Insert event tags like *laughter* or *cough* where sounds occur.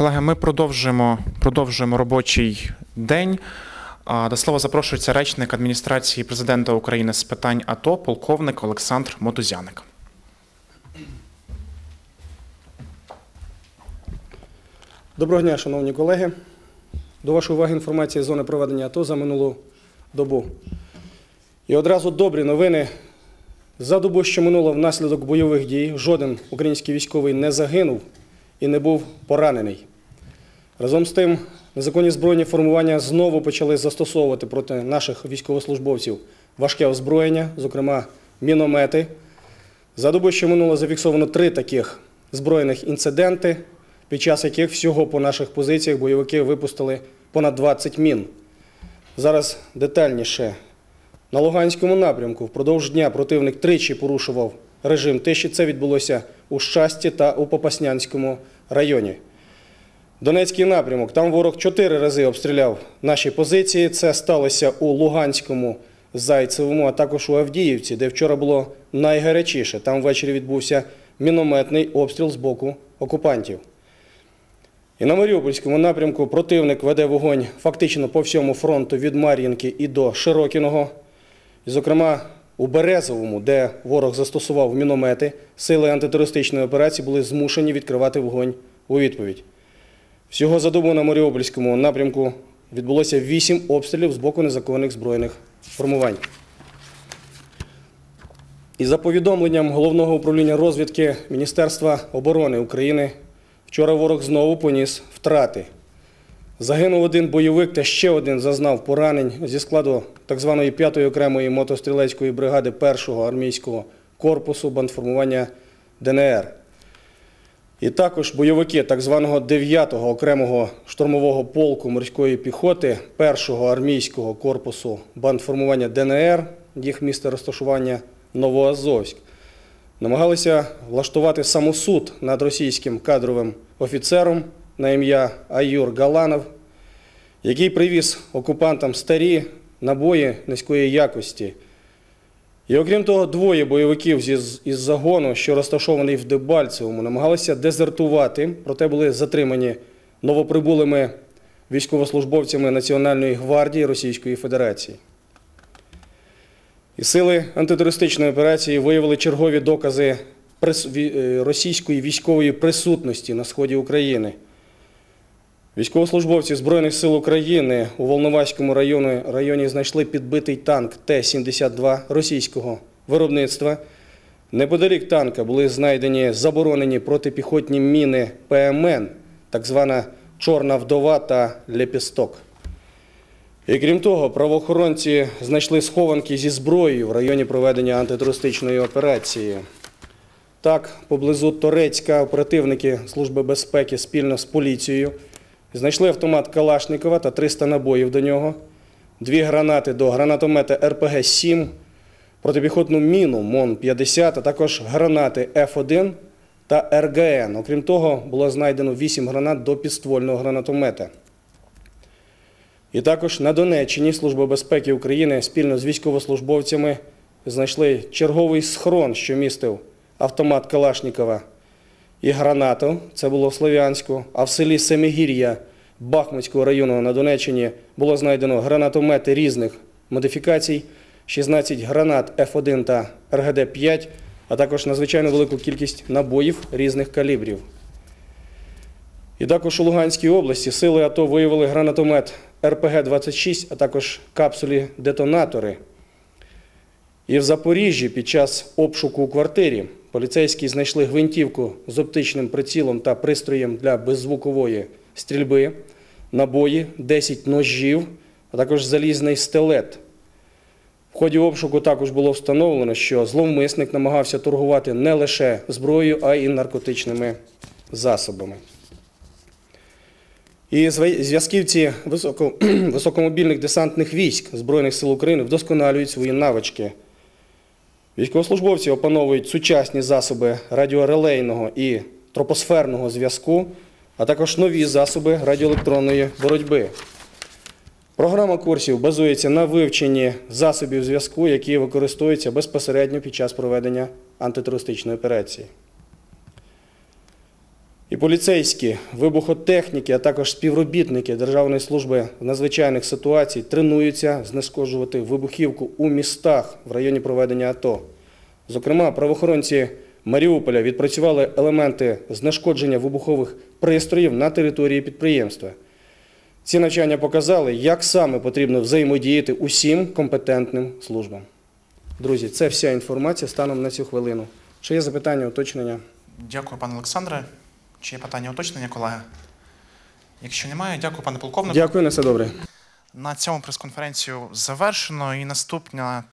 Колеги, ми продовжуємо, продовжуємо робочий день. До слова запрошується речник адміністрації президента України з питань АТО, полковник Олександр Мотузяник. Доброго дня, шановні колеги. До вашої уваги інформація з зони проведення АТО за минулу добу. І одразу добрі новини. За добу, що минуло внаслідок бойових дій, жоден український військовий не загинув і не був поранений. Разом з тим, незаконні збройні формування знову почали застосовувати проти наших військовослужбовців важке озброєння, зокрема міномети. За добу, що минуло, зафіксовано три таких збройних інциденти, під час яких всього по наших позиціях бойовики випустили понад 20 мін. Зараз детальніше. На Луганському напрямку впродовж дня противник тричі порушував режим тиші. Це відбулося у Щасті та у Попаснянському районі. Донецький напрямок. Там ворог чотири рази обстріляв наші позиції. Це сталося у Луганському, Зайцевому, а також у Авдіївці, де вчора було найгарячіше. Там ввечері відбувся мінометний обстріл з боку окупантів. І на Маріупольському напрямку противник веде вогонь фактично по всьому фронту від Мар'їнки і до Широкіного. І, зокрема, у Березовому, де ворог застосував міномети, сили антитерористичної операції були змушені відкривати вогонь у відповідь. Всього за добу на Маріупольському напрямку відбулося вісім обстрілів з боку незаконних збройних формувань. І за повідомленням Головного управління розвідки Міністерства оборони України, вчора ворог знову поніс втрати. Загинув один бойовик та ще один зазнав поранень зі складу так званої 5-ї окремої мотострілецької бригади 1-го армійського корпусу бандформування ДНР. І також бойовики так званого 9-го окремого штурмового полку морської піхоти 1-го армійського корпусу бандформування ДНР, їх місце розташування Новоазовськ, намагалися влаштувати самосуд над російським кадровим офіцером на ім'я Аюр Галанов, який привіз окупантам старі набої низької якості. І окрім того, двоє бойовиків зі- із загону, що розташований в Дебальцевому, намагалися дезертувати, проте були затримані новоприбулими військовослужбовцями Національної гвардії Російської Федерації. І сили антитерористичної операції виявили чергові докази е, російської військової присутності на сході України. Військовослужбовці Збройних сил України у Волноваському районі, районі знайшли підбитий танк Т-72 російського виробництва. Неподалік танка були знайдені заборонені протипіхотні міни ПМН, так звана Чорна вдова та Лепісток. І крім того, правоохоронці знайшли схованки зі зброєю в районі проведення антитерористичної операції. Так, поблизу Торецька оперативники Служби безпеки спільно з поліцією знайшли автомат Калашникова та 300 набоїв до нього, дві гранати до гранатомета РПГ-7, протипіхотну міну МОН-50, а також гранати Ф1 та РГН. Окрім того, було знайдено 8 гранат до підствольного гранатомета. І також на Донеччині Служба безпеки України спільно з військовослужбовцями знайшли черговий схрон, що містив автомат Калашникова і гранату. Це було в Слов'янську. А в селі Семигір'я Бахмутського району на Донеччині було знайдено гранатомети різних модифікацій, 16 гранат Ф1 та РГД-5, а також надзвичайно велику кількість набоїв різних калібрів. І також у Луганській області сили АТО виявили гранатомет РПГ-26, а також капсулі-детонатори. І в Запоріжжі під час обшуку у квартирі поліцейські знайшли гвинтівку з оптичним прицілом та пристроєм для беззвукової стрільби, набої, 10 ножів, а також залізний стелет. В ході обшуку також було встановлено, що зловмисник намагався торгувати не лише зброєю, а й наркотичними засобами. І зв'язківці високо, *clears throat* високомобільних десантних військ Збройних сил України вдосконалюють свої навички. Військовослужбовці опановують сучасні засоби радіорелейного і тропосферного зв'язку, а також нові засоби радіоелектронної боротьби. Програма курсів базується на вивченні засобів зв'язку, які використовуються безпосередньо під час проведення антитерористичної операції. І поліцейські, вибухотехніки, а також співробітники Державної служби надзвичайних ситуацій тренуються знешкоджувати вибухівку у містах в районі проведення АТО. Зокрема, правоохоронці Маріуполя відпрацювали елементи знешкодження вибухових пристроїв на території підприємства. Ці навчання показали, як саме потрібно взаємодіяти усім компетентним службам. Друзі, це вся інформація станом на цю хвилину. Чи є запитання, уточнення? Дякую, пане Олександре. Чи є питання уточнення, колеги? Якщо немає, дякую, пане полковнику. Дякую, на все добре. На цьому прес-конференцію завершено. І наступна